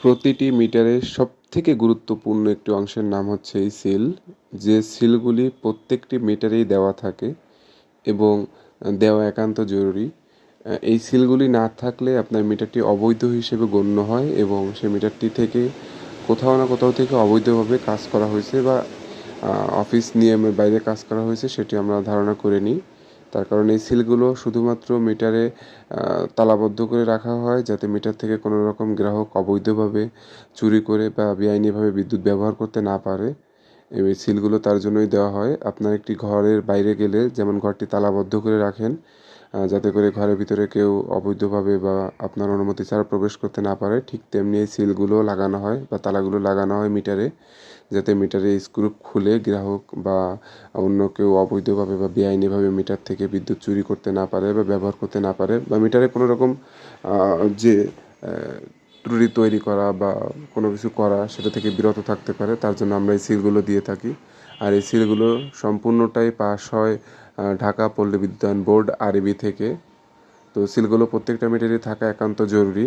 প্রতিটি মিটারের সবথেকে গুরুত্বপূর্ণ একটি অংশের নাম হচ্ছে এই সিল। যে সিলগুলি প্রত্যেকটি মিটারেই দেওয়া থাকে এবং দেওয়া একান্ত জরুরি। এই সিলগুলি না থাকলে আপনার মিটারটি অবৈধ হিসেবে গণ্য হয় এবং সে মিটারটি থেকে কোথাও না কোথাও থেকে অবৈধভাবে কাজ করা হয়েছে বা অফিস নিয়মের বাইরে কাজ করা হয়েছে সেটি আমরা ধারণা করে নিই। তার কারণ এই সিলগুলো শুধুমাত্র মিটারে তালাবদ্ধ করে রাখা হয় যাতে মিটার থেকে কোনো রকম গ্রাহক অবৈধভাবে চুরি করে বা বেআইনিভাবে বিদ্যুৎ ব্যবহার করতে না পারে। এই সিলগুলো তার জন্যই দেওয়া হয়। আপনার একটি ঘরের বাইরে গেলে যেমন ঘরটি তালাবদ্ধ করে রাখেন যাতে করে ঘরের ভিতরে কেউ অবৈধভাবে বা আপনার অনুমতি ছাড়া প্রবেশ করতে না পারে, ঠিক তেমনি এই সিলগুলো লাগানো হয় বা তালাগুলো লাগানো হয় মিটারে, যাতে মিটারে স্ক্রু খুলে গ্রাহক বা অন্য কেউ অবৈধভাবে বা বেআইনিভাবে মিটার থেকে বিদ্যুৎ চুরি করতে না পারে বা ব্যবহার করতে না পারে বা মিটারে কোনো রকম যে ত্রুটি তৈরি করা বা কোনো কিছু করা সেটা থেকে বিরত থাকতে পারে, তার জন্য আমরা এই সিলগুলো দিয়ে থাকি। আর এই সিলগুলো সম্পূর্ণটাই পাস হয় ঢাকা পল্লী বিদ্যুতায়ন বোর্ড আরবি থেকে। তো সিলগুলো প্রত্যেকটা মিটারে থাকা একান্ত জরুরি।